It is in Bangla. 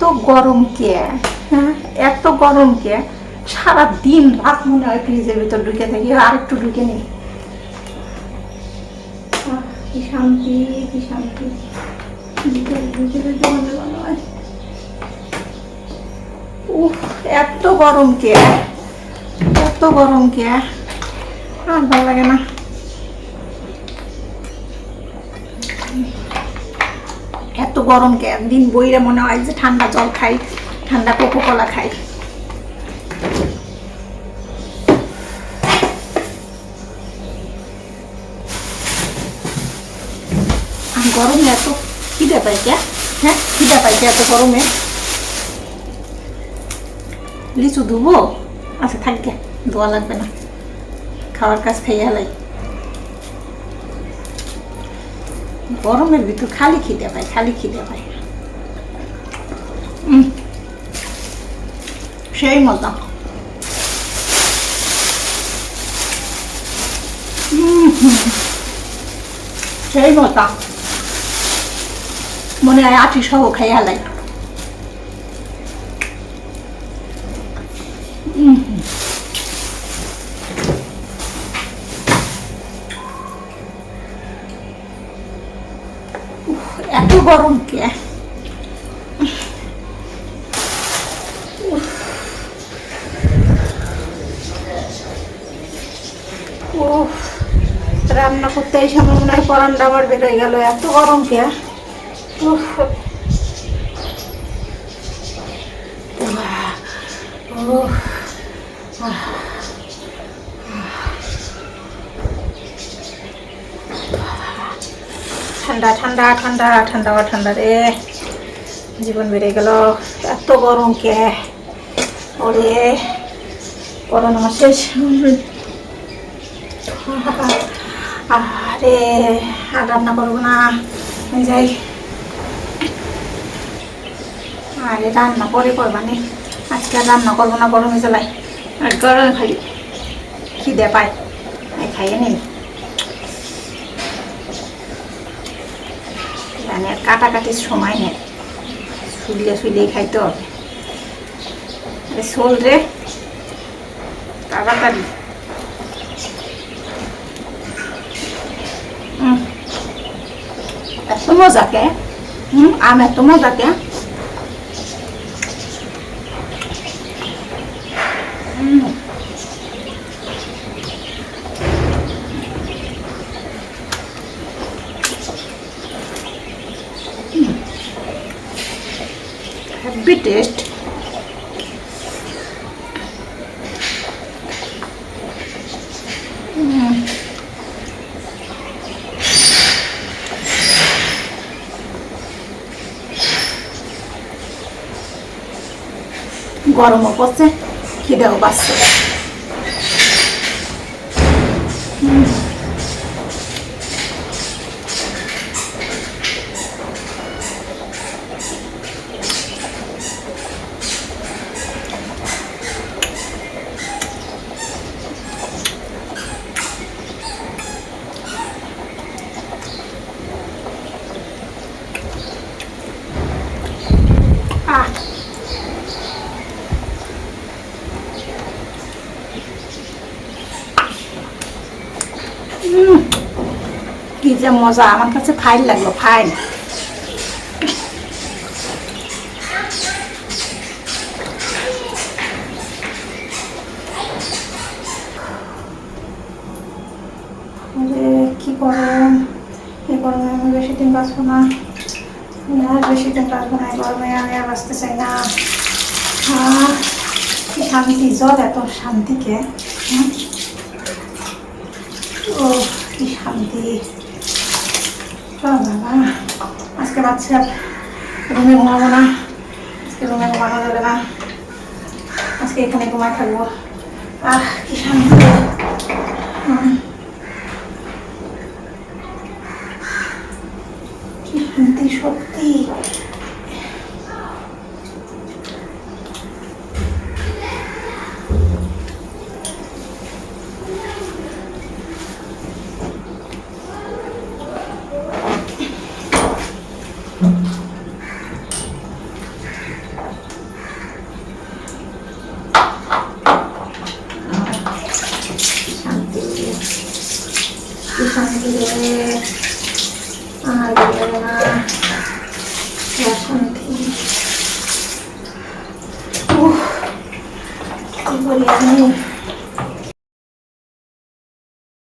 এত গরম কে? হ্যাঁ? এত গরম কে? সারা দিন রাত মনে হয় ফ্রিজের ভিতর ঢুকে থাকি, আর একটু ঢুকে নেই। কি শান্তি কি শান্তি। উফ, এত গরম কে? এত গরম কে? আর ভালো লাগে না। এত গরম দিন বইরে মনে হয় যে ঠান্ডা জল খাই, ঠান্ডা কোকো কলা খাই গরমে এত খিদে পাই কে? হ্যাঁ খিদে পাই কে এত গরমে? লিচু ধুবো? আচ্ছা থাকবে ধোয়া লাগবে না। খাওয়ার কাজ খাইয়ে হালাই গরমের ভিতর খালি খিদে পাই খালি খিদে পাই সেই মজা। সেই মজা। মনে হয় আটি সহ খাইয়া হালাই এত গরম কে? রান্না করতে এই সময় মনে হয় পরানটা আমার বেরোয় গেল, এত গরম কে? উফ। ঠান্ডা ঠান্ডা ঠান্ডা ঠান্ডা ঠান্ডা রে। জীবন বেড়ে গেল। এত গরম কে? ওরে করোনা শেষ। আরে আর রান্না করব না। যাই। আরে রান্না পরে করবানি আজকে আর রান্না করব না গরমে জ্বালাই। আর গরম খালি। খিদে পায়। খাইয়ে নিন আর কাটাকাটির সময় নেই। শুলিয়ে শুলিয়ে খাইতে হবে। শোল রে, তাড়াতাড়ি। এত মজাকে হুম, আম এত মজাকে হেভি টেস্ট। গরমও পড়ছে খিদেও পাচ্ছে। কি যে মজা, আমার কাছে ফাইল লাগল, ফাইল। কি গরম। এই গরমে আমি বেশি দিন বাঁচবো না। আর বেশি দিন বাঁচবো না গরমে আমি আর বাঁচতে চাই না। শান্তি, জল এত শান্তিকে। হুম? শান্তি। বাবা, আজকে বাচ্চা রুমে ঘুমাবো না। আজকে রুমে ঘুমানো যাবে না। আজকে এখানে ঘুমায় থাকব। আহ, কি শান্তি। কি শান্তি, সত্যি। কি শান্তি রে আর ভালো লাগে না